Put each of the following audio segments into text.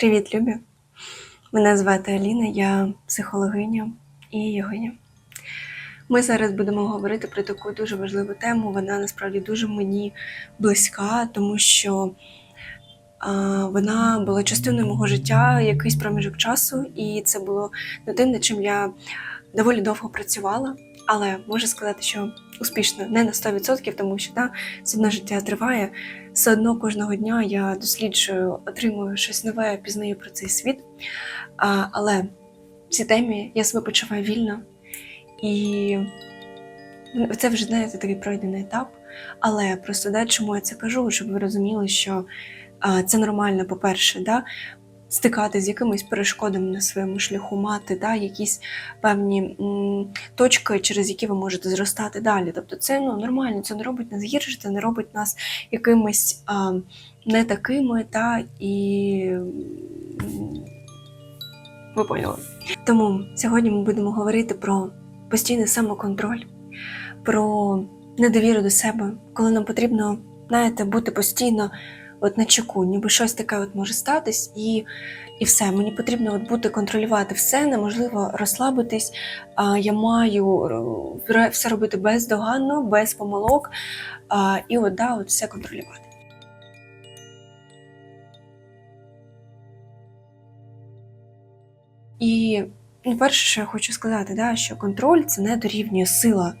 Привіт, Любі! Мене звати Аліна, я психологиня і йогиня. Ми зараз будемо говорити про таку дуже важливу тему. Вона насправді дуже мені близька, тому що а, вона була частиною мого життя якийсь проміжок часу, і це було не тим, над чим я доволі довго працювала. Але можу сказати, що успішно не на 100%, тому що да, одно життя триває. Все одно кожного дня я досліджую, отримую щось нове, пізнаю про цей світ. А, але в цій темі я себе почуваю вільно. І це вже знаєте такий пройдений етап. Але просто да, чому я це кажу, щоб ви розуміли, що а, це нормально, по-перше, да, стикати з якимись перешкодами на своєму шляху, мати да, якісь певні м, точки, через які ви можете зростати далі. Тобто це ну, нормально, це не робить нас гірше, це не робить нас якимись а, не такими, та, і ви поняли. Тому сьогодні ми будемо говорити про постійний самоконтроль, про недовіру до себе, коли нам потрібно, знаєте, бути постійно от на чеку, ніби щось таке от може статись, і і все. Мені потрібно от бути контролювати все, неможливо розслабитись. А, Я маю р- все робити бездоганно, без помилок, а, і от, да, от все контролювати. І ну, перше, що я хочу сказати, да, що контроль це не дорівнює сила.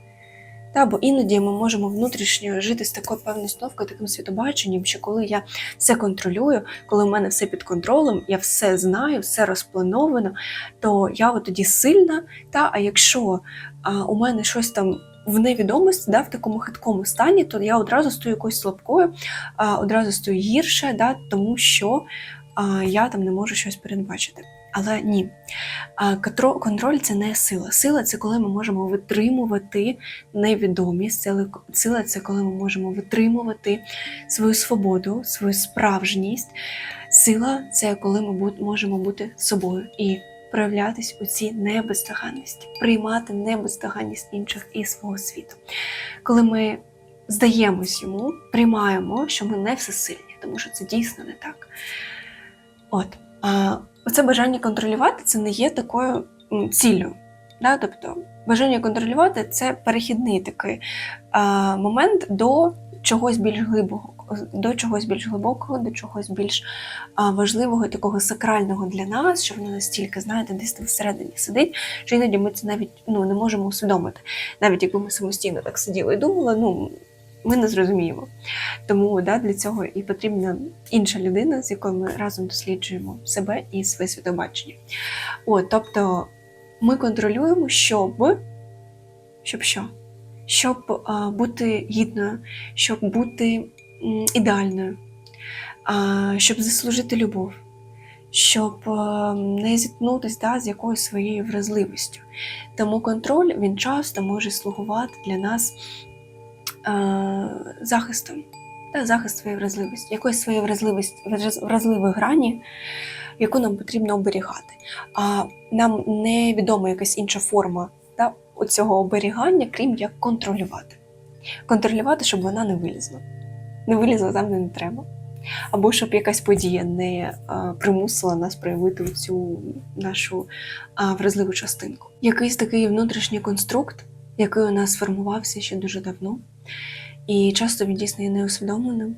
Та, бо іноді ми можемо внутрішньо жити з такою певною установкою, таким світобаченням, що коли я все контролюю, коли в мене все під контролем, я все знаю, все розплановано, то я от тоді сильна. Та, а якщо а, у мене щось там в невідомості, да, в такому хиткому стані, то я одразу стою якоюсь слабкою, а, одразу стою гірше, да, тому що а, я там не можу щось передбачити. Але ні, контроль це не сила. Сила це коли ми можемо витримувати невідомість. Сила це коли ми можемо витримувати свою свободу, свою справжність. Сила це коли ми можемо бути собою і проявлятись у цій небездоганності, приймати небездоганність інших і свого світу. Коли ми здаємось йому, приймаємо, що ми не всесильні, тому що це дійсно не так. От. Оце бажання контролювати це не є такою ціллю. Да? Тобто, бажання контролювати це перехідний такий а, момент до чогось більш глибокого, до чогось більш глибокого, до чогось більш а, важливого, такого сакрального для нас, що воно настільки, знаєте, десь всередині сидить, що іноді ми це навіть ну, не можемо усвідомити. Навіть якби ми самостійно так сиділи і думали, ну ми не зрозуміємо. Тому да, для цього і потрібна інша людина, з якою ми разом досліджуємо себе і своє світобачення. От, тобто ми контролюємо, щоб, щоб що? Щоб а, бути гідною, щоб бути м, ідеальною, а, щоб заслужити любов, щоб не зіткнутися да, з якоюсь своєю вразливістю. Тому контроль він часто може слугувати для нас захистом та захист своєї вразливості, якоїсь своєї вразливості, вразливої грані, яку нам потрібно оберігати. А нам невідома якась інша форма та, цього оберігання, крім як контролювати. Контролювати, щоб вона не вилізла. Не вилізла там, де не треба. Або щоб якась подія не а, примусила нас проявити цю нашу а, вразливу частинку. Якийсь такий внутрішній конструкт, який у нас сформувався ще дуже давно, і часто він дійсно є неусвідомленим,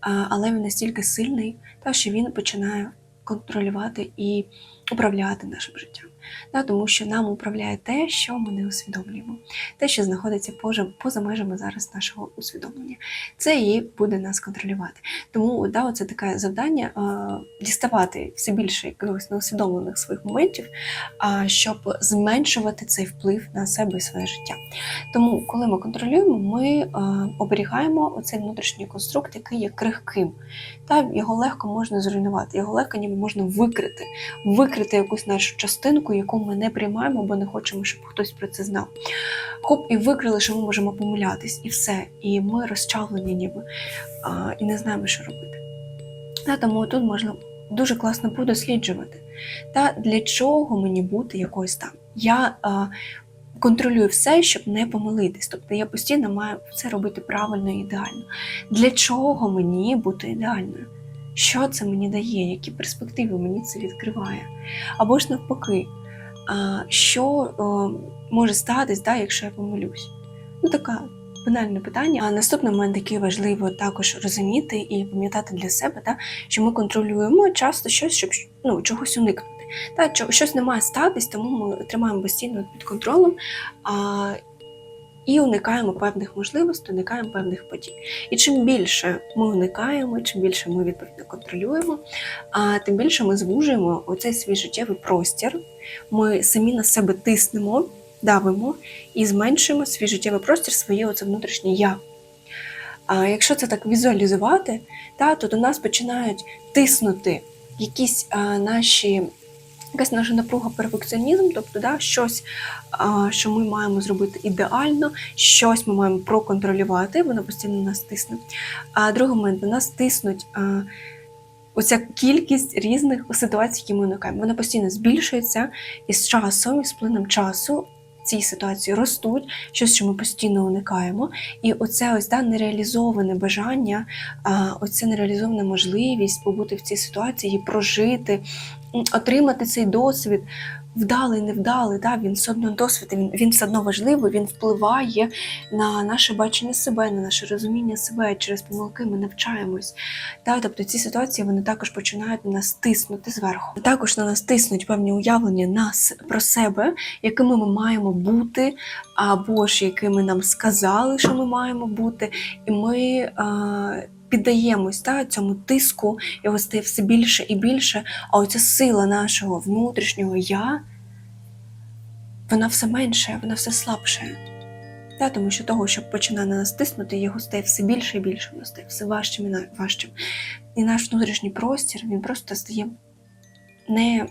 але він настільки сильний, та, що він починає контролювати і управляти нашим життям. Та, тому що нам управляє те, що ми не усвідомлюємо, те, що знаходиться поза, поза межами зараз нашого усвідомлення. Це і буде нас контролювати. Тому да, це таке завдання а, діставати все більше якихось неусвідомлених своїх моментів, а, щоб зменшувати цей вплив на себе і своє життя. Тому, коли ми контролюємо, ми е, оберігаємо оцей внутрішній конструкт, який є крихким. Та його легко можна зруйнувати, його легко ніби можна викрити, викрити якусь нашу частинку, яку ми не приймаємо, бо не хочемо, щоб хтось про це знав. Хоп, і викрили, що ми можемо помилятись, і все. І ми розчавлені, ніби а, і не знаємо, що робити. Та, тому тут можна дуже класно подосліджувати. Та для чого мені бути якоюсь там? Я а, контролюю все, щоб не помилитись. Тобто я постійно маю це робити правильно і ідеально. Для чого мені бути ідеальною? що це мені дає, які перспективи мені це відкриває. Або ж навпаки, що може статись, да, якщо я помилюсь. Ну, таке банальне питання. А наступний момент, який важливо також розуміти і пам'ятати для себе, да, що ми контролюємо часто щось, щоб ну, чогось уникнути. Та, щось не має статись, тому ми тримаємо постійно під контролем а, і уникаємо певних можливостей, уникаємо певних подій. І чим більше ми уникаємо, чим більше ми відповідно контролюємо, а тим більше ми звужуємо оцей свій життєвий простір. Ми самі на себе тиснемо, давимо і зменшуємо свій життєвий простір, своє оце внутрішнє я. А якщо це так візуалізувати, та, то до нас починають тиснути якісь а, наші. Якась наша напруга перфекціонізм, тобто да, щось, а, що ми маємо зробити ідеально, щось ми маємо проконтролювати, воно постійно нас тисне. А другий момент, на нас тиснуть а, оця кількість різних ситуацій, які ми уникаємо. Вона постійно збільшується і з часом, і з плином часу ці ситуації ростуть, щось, що ми постійно уникаємо. І оце ось да, нереалізоване бажання, оця нереалізована можливість побути в цій ситуації, прожити, отримати цей досвід. Вдалий, невдалий, да, він все одно досвід, він, він все одно важливий, він впливає на наше бачення себе, на наше розуміння себе. Через помилки ми навчаємось. Да, тобто ці ситуації вони також починають на нас тиснути зверху. Також на нас тиснуть певні уявлення нас про себе, якими ми маємо бути, або ж якими нам сказали, що ми маємо бути, і ми. А, Піддаємось та, цьому тиску, його стає все більше і більше. А оця сила нашого внутрішнього я, вона все менше, вона все слабше. Та, тому що того, що починає на нас тиснути, його стає все більше і більше, воно стає все важчим і важчим. І наш внутрішній простір він просто стає не,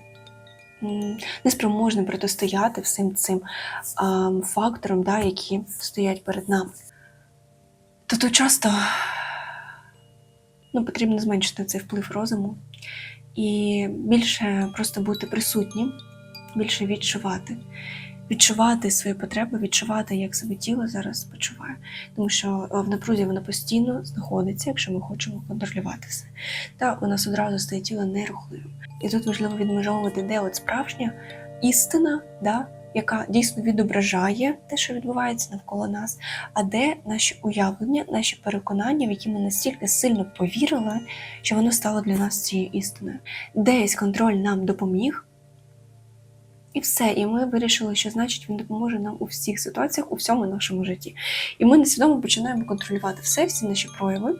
неспроможним протистояти всім цим а, факторам, да, які стоять перед нами. Тобто часто ну, потрібно зменшити цей вплив розуму і більше просто бути присутнім, більше відчувати. Відчувати свої потреби, відчувати, як себе тіло зараз почуває. Тому що е, в напрузі воно постійно знаходиться, якщо ми хочемо контролювати все. Та у нас одразу стає тіло нерухливим. І тут важливо відмежовувати, де от справжня істина, да, яка дійсно відображає те, що відбувається навколо нас, а де наші уявлення, наші переконання, в які ми настільки сильно повірили, що воно стало для нас цією істиною. Десь контроль нам допоміг. І все, і ми вирішили, що значить він допоможе нам у всіх ситуаціях, у всьому нашому житті. І ми несвідомо починаємо контролювати все, всі наші прояви,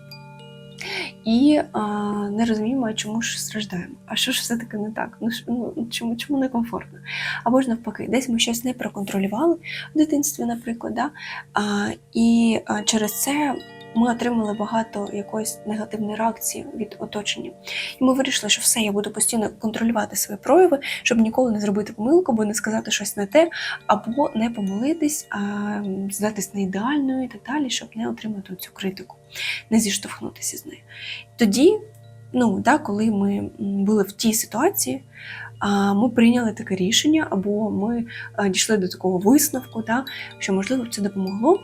і а, не розуміємо, чому ж страждаємо. А що ж все-таки не так? Ну, ну чому, чому некомфортно? Або ж навпаки, десь ми щось не проконтролювали в дитинстві, наприклад, да? а, і а, через це ми отримали багато якоїсь негативної реакції від оточення. І ми вирішили, що все, я буду постійно контролювати свої прояви, щоб ніколи не зробити помилку, або не сказати щось не те, або не помилитись, а здатись не ідеальною і так далі, щоб не отримати цю критику, не зіштовхнутися з нею. Тоді, ну, да, коли ми були в тій ситуації, ми прийняли таке рішення, або ми дійшли до такого висновку, да, що можливо це допомогло.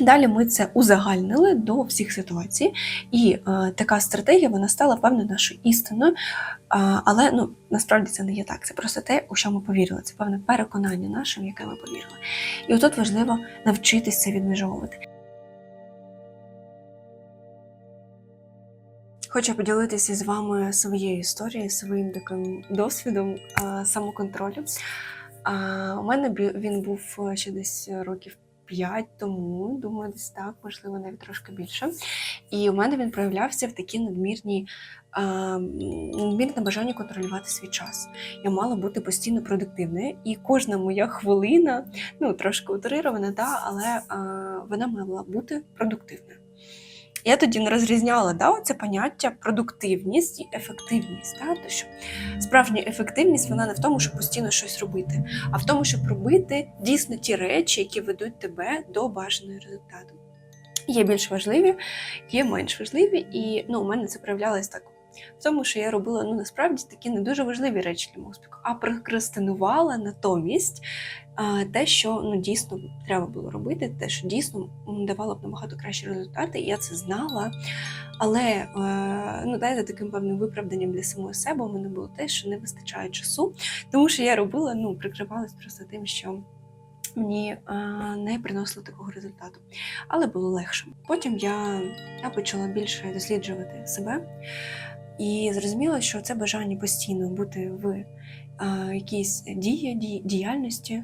Далі ми це узагальнили до всіх ситуацій, і е, така стратегія вона стала певно нашою істиною. А, але ну насправді це не є так. Це просто те, у що ми повірили. Це певне переконання наше, в яке ми повірили. І отут важливо навчитися це відмежовувати. Хочу поділитися з вами своєю історією, своїм таким досвідом а, самоконтролю. У мене він був е, ще десь років 5 тому, думаю, десь так, можливо, навіть трошки більше. І у мене він проявлявся в такій надмірній надмірне бажання контролювати свій час. Я мала бути постійно продуктивною, і кожна моя хвилина, ну трошки утрирована, да, але а, вона мала бути продуктивною. Я тоді не розрізняла да, це поняття продуктивність і ефективність. Да, то що справжня ефективність вона не в тому, щоб постійно щось робити, а в тому, щоб робити дійсно ті речі, які ведуть тебе до бажаного результату. Є більш важливі, є менш важливі, і ну, у мене це проявлялось так. в тому, що я робила ну насправді такі не дуже важливі речі для мого успіху, а прокрастинувала натомість те, що ну дійсно треба було робити, те, що дійсно давало б набагато кращі результати, і я це знала. Але е, ну, знаєте, таким певним виправданням для самої себе у мене було те, що не вистачає часу, тому що я робила, ну, прикривалась просто тим, що мені е, не приносило такого результату. Але було легше. Потім я, я почала більше досліджувати себе і зрозуміла, що це бажання постійно бути в е, якійсь дії, діяльності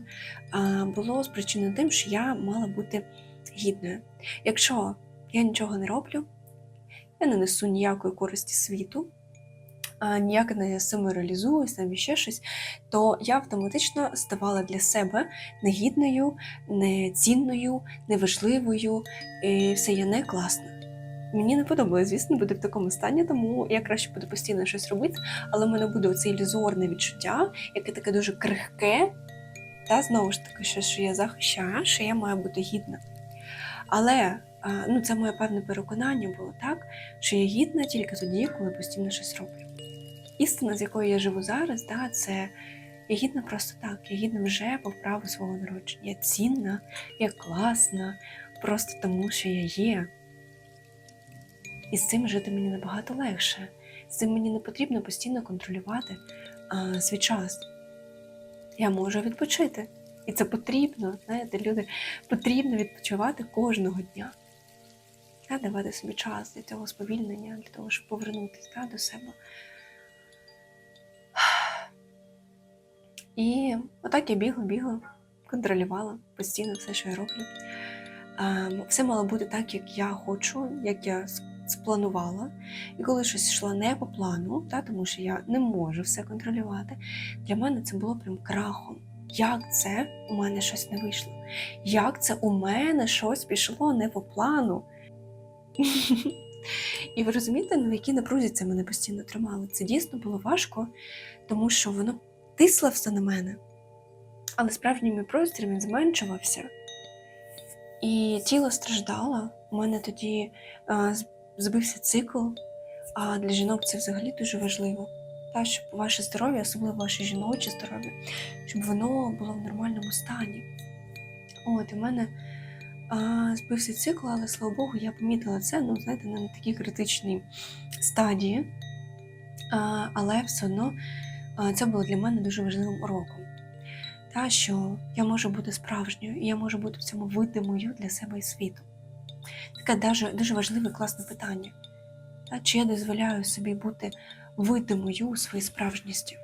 було спричинено тим, що я мала бути гідною. Якщо я нічого не роблю, я не несу ніякої користі світу, ніяк не самореалізуюсь, там ще щось, то я автоматично ставала для себе негідною, нецінною, неважливою, і все я не класна. Мені не подобалось, звісно, бути в такому стані, тому я краще буду постійно щось робити, але в мене буде оце ілюзорне відчуття, яке таке дуже крихке, та знову ж таки, що, що я захищаю, що я маю бути гідна. Але ну, це моє певне переконання було так, що я гідна тільки тоді, коли постійно щось роблю. Істина, з якою я живу зараз, да, це я гідна просто так, я гідна вже по праву свого народження. Я цінна, я класна, просто тому, що я є. І з цим жити мені набагато легше. З цим мені не потрібно постійно контролювати а, свій час. Я можу відпочити. І це потрібно. Знаєте, люди потрібно відпочивати кожного дня. Та, давати собі час для цього сповільнення, для того, щоб повернутися та, до себе. І отак я бігла, бігла, контролювала постійно все, що я роблю. Ем, Все мало бути так, як я хочу, як я спланувала. І коли щось йшло не по плану, та, тому що я не можу все контролювати, для мене це було прям крахом. Як це у мене щось не вийшло? Як це у мене щось пішло не по плану? І ви розумієте, на якій напрузі це мене постійно тримало? Це дійсно було важко, тому що воно тисло все на мене. Але справжній мій простір він зменшувався. І тіло страждало. У мене тоді з- збився цикл, а для жінок це взагалі дуже важливо. Та, щоб ваше здоров'я, особливо ваше жіноче здоров'я, щоб воно було в нормальному стані. От, і в мене а, збився цикл, але слава Богу, я помітила це, ну, знаєте, не на такій критичній стадії. А, але все одно а, це було для мене дуже важливим уроком. Та, що я можу бути справжньою, і я можу бути в цьому видимою для себе і світу. Таке дуже, дуже важливе класне питання. Та, чи я дозволяю собі бути видимою у своїй справжністі?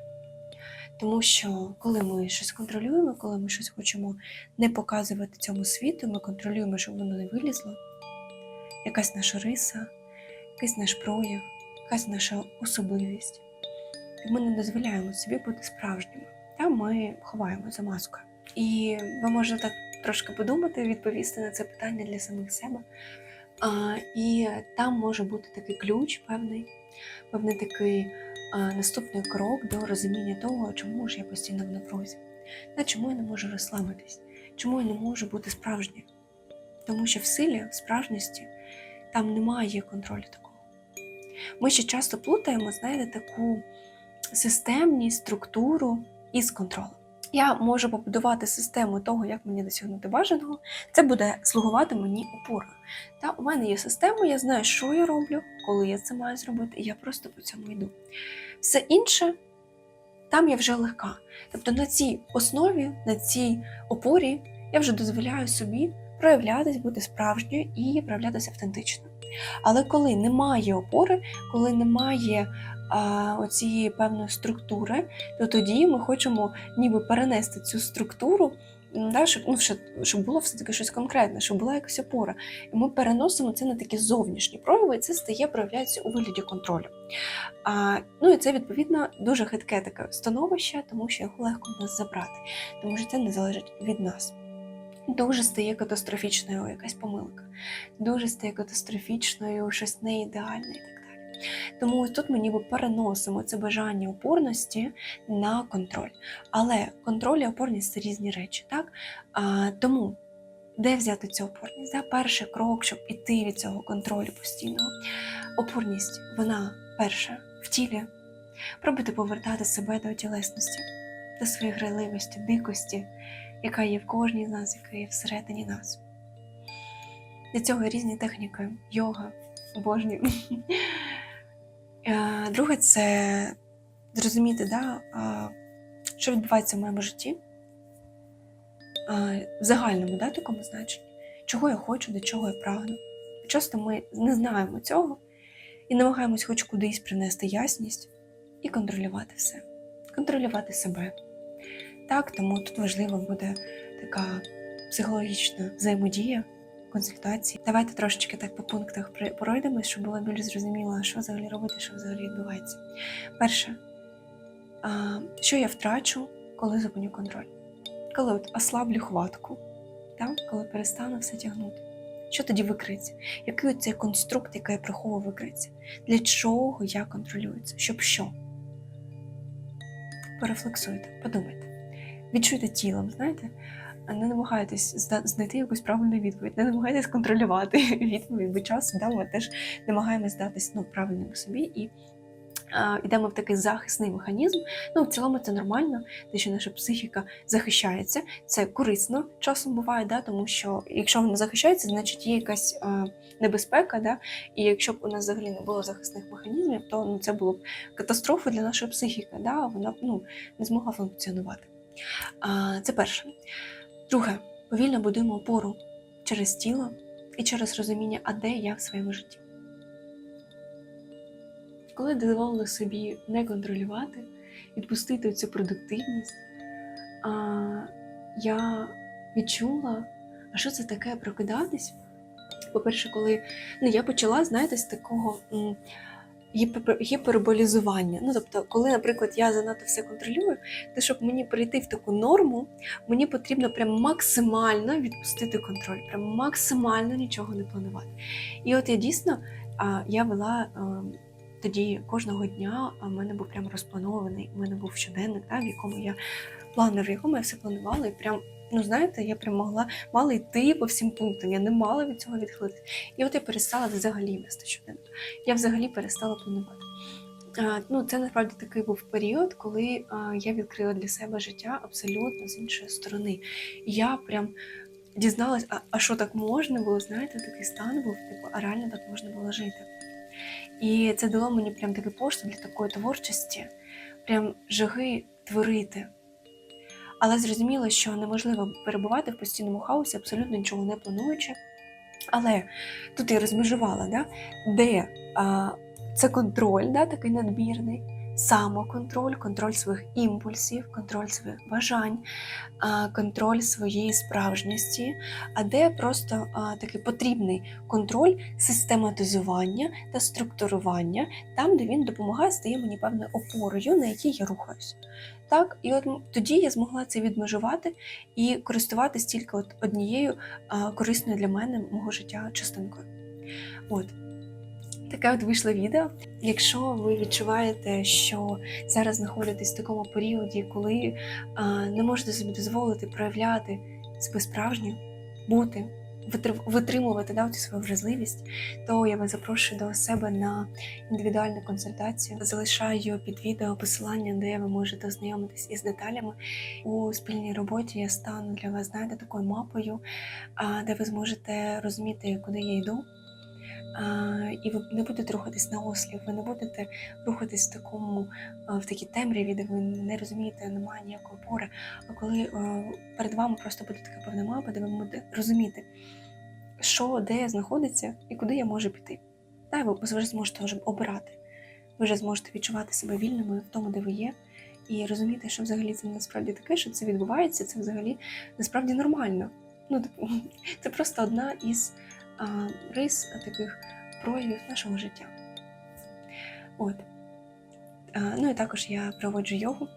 Тому що коли ми щось контролюємо, коли ми щось хочемо не показувати цьому світу, ми контролюємо, щоб воно не вилізло. Якась наша риса, якийсь наш прояв, якась наша особливість. І ми не дозволяємо собі бути справжніми. Та ми ховаємо за маскою. І ви можете так трошки подумати, відповісти на це питання для самих себе. А, і там може бути такий ключ певний, певний такий а, наступний крок до розуміння того, чому ж я постійно в напрузі, та чому я не можу розслабитись, чому я не можу бути справжньою. Тому що в силі, в справжності, там немає контролю такого. Ми ще часто плутаємо, знаєте, таку системність, структуру із контролем. Я можу побудувати систему того, як мені досягнути бажаного, це буде слугувати мені опорою. Та у мене є система, я знаю, що я роблю, коли я це маю зробити, і я просто по цьому йду. Все інше там я вже легка. Тобто на цій основі, на цій опорі я вже дозволяю собі проявлятись, бути справжньою і проявлятися автентично. Але коли немає опори, коли немає а, оцієї певної структури, то тоді ми хочемо ніби перенести цю структуру, да, щоб, ну, щоб, було все-таки щось конкретне, щоб була якась опора. І ми переносимо це на такі зовнішні прояви, і це стає проявляється у вигляді контролю. А, ну і це відповідно дуже хитке таке становище, тому що його легко в нас забрати, тому що це не залежить від нас. Дуже стає катастрофічною якась помилка, дуже стає катастрофічною, щось не ідеальне і так далі. Тому ось тут ми ніби переносимо це бажання опорності на контроль. Але контроль і опорність це різні речі, так? А, тому де взяти цю опорність? Да? Перший крок, щоб іти від цього контролю постійного. Опорність, вона перша в тілі. Пробуйте повертати себе до тілесності, до своєї грайливості, дикості, яка є в кожній з нас, яка є всередині нас. Для цього різні техніки, йога, обожнюю. Е, Друге, це зрозуміти, да, що відбувається в моєму житті в загальному да, такому значенні, чого я хочу, до чого я прагну. Часто ми не знаємо цього і намагаємось хоч кудись принести ясність і контролювати все, контролювати себе. Так, тому тут важлива буде така психологічна взаємодія, консультації. Давайте трошечки так по пунктах пройдемось, щоб було більш зрозуміло, що взагалі робити, що взагалі відбувається. Перше, що я втрачу, коли зупиню контроль? Коли от ослаблю хватку, так? коли перестану все тягнути. Що тоді викриється? Який цей конструкт, який я приховую, викриється? Для чого я контролюю це? Щоб що? Порефлексуйте, подумайте. Відчуйте тілом, знаєте, не намагайтесь знайти якусь правильну відповідь, не намагайтесь контролювати відповідь, бо часом да, ми теж намагаємось здатись ну, правильному собі і йдемо в такий захисний механізм. Ну, в цілому це нормально, те, що наша психіка захищається. Це корисно часом буває, да, тому що якщо вона захищається, значить є якась а, небезпека. Да, і якщо б у нас взагалі не було захисних механізмів, то ну, це було б катастрофа для нашої психіки. Да, вона б ну, не змогла функціонувати. Це перше. Друге, повільно будуємо опору через тіло і через розуміння, а де я в своєму житті. Коли дозволили собі не контролювати, відпустити цю продуктивність, я відчула, а що це таке прокидатись. По-перше, коли ну, я почала, знаєте, з такого гіперболізування. Ну, тобто, коли, наприклад, я занадто все контролюю, то щоб мені прийти в таку норму, мені потрібно прям максимально відпустити контроль, прям максимально нічого не планувати. І от я дійсно я вела тоді кожного дня, в мене був прям розпланований, у мене був щоденник, да, в якому я планер, в якому я все планувала, і прям. Ну, знаєте, я прям могла мала йти по всім пунктам, я не мала від цього відхилити. І от я перестала взагалі вести щоденник. Я взагалі перестала планувати. Ну, це насправді такий був період, коли я відкрила для себе життя абсолютно з іншої сторони. Я прям дізналась, а, а що так можна було, знаєте, такий стан був, типу, а реально так можна було жити. І це дало мені прям такий поштовх для такої творчості, прям жаги творити. Але зрозуміло, що неможливо перебувати в постійному хаосі, абсолютно нічого не плануючи. Але тут я розмежувала, да, де а, це контроль, да, такий надмірний, самоконтроль, контроль своїх імпульсів, контроль своїх бажань, а, контроль своєї справжності, а де просто а, такий потрібний контроль систематизування та структурування, там, де він допомагає, стає мені певною опорою, на якій я рухаюся. Так, і от тоді я змогла це відмежувати і користуватись тільки от однією а, корисною для мене мого життя частинкою. От. Таке от вийшло відео. Якщо ви відчуваєте, що зараз знаходитесь в такому періоді, коли а, не можете собі дозволити проявляти себе справжньо, бути, витримувати да, цю свою вразливість, то я вас запрошую до себе на індивідуальну консультацію. Залишаю під відео посилання, де ви можете ознайомитись із деталями. У спільній роботі я стану для вас, знаєте, такою мапою, де ви зможете розуміти, куди я йду. І ви не будете рухатись на ослів, ви не будете рухатись в такому в такій темряві, де ви не розумієте, немає ніякої опори. А коли перед вами просто буде така певна мапа, де ви будете розуміти, що де знаходиться і куди я можу піти. Та ви вже зможете вже обирати. Ви вже зможете відчувати себе вільними в тому, де ви є, і розуміти, що взагалі це насправді таке, що це відбувається, це взагалі насправді нормально. Ну, це просто одна із а, рис таких проявів нашого життя. От. А, ну і також я проводжу йогу.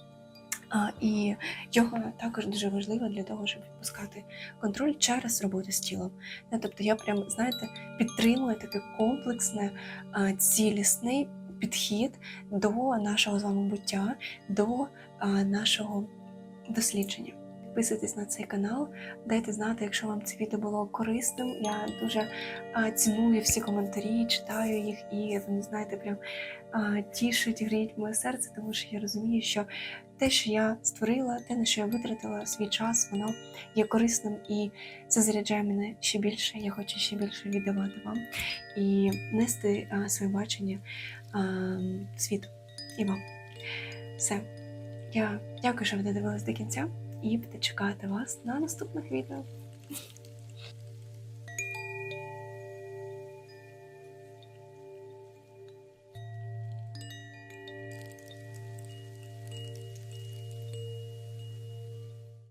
І його також дуже важливо для того, щоб відпускати контроль через роботу з тілом. Ну, Тобто я прям, знаєте, підтримую такий комплексне, цілісний підхід до нашого з вами буття, до нашого дослідження. Підписуйтесь на цей канал, дайте знати, якщо вам це відео було корисним. Я дуже ціную всі коментарі, читаю їх і вони знаєте, прям тішить, гріють моє серце, тому що я розумію, що те, що я створила, те, на що я витратила свій час, воно є корисним і це заряджає мене ще більше. Я хочу ще більше віддавати вам і нести своє бачення світу і вам. Все. Я дякую, що ви додивились до кінця, і буде чекати вас на наступних відео.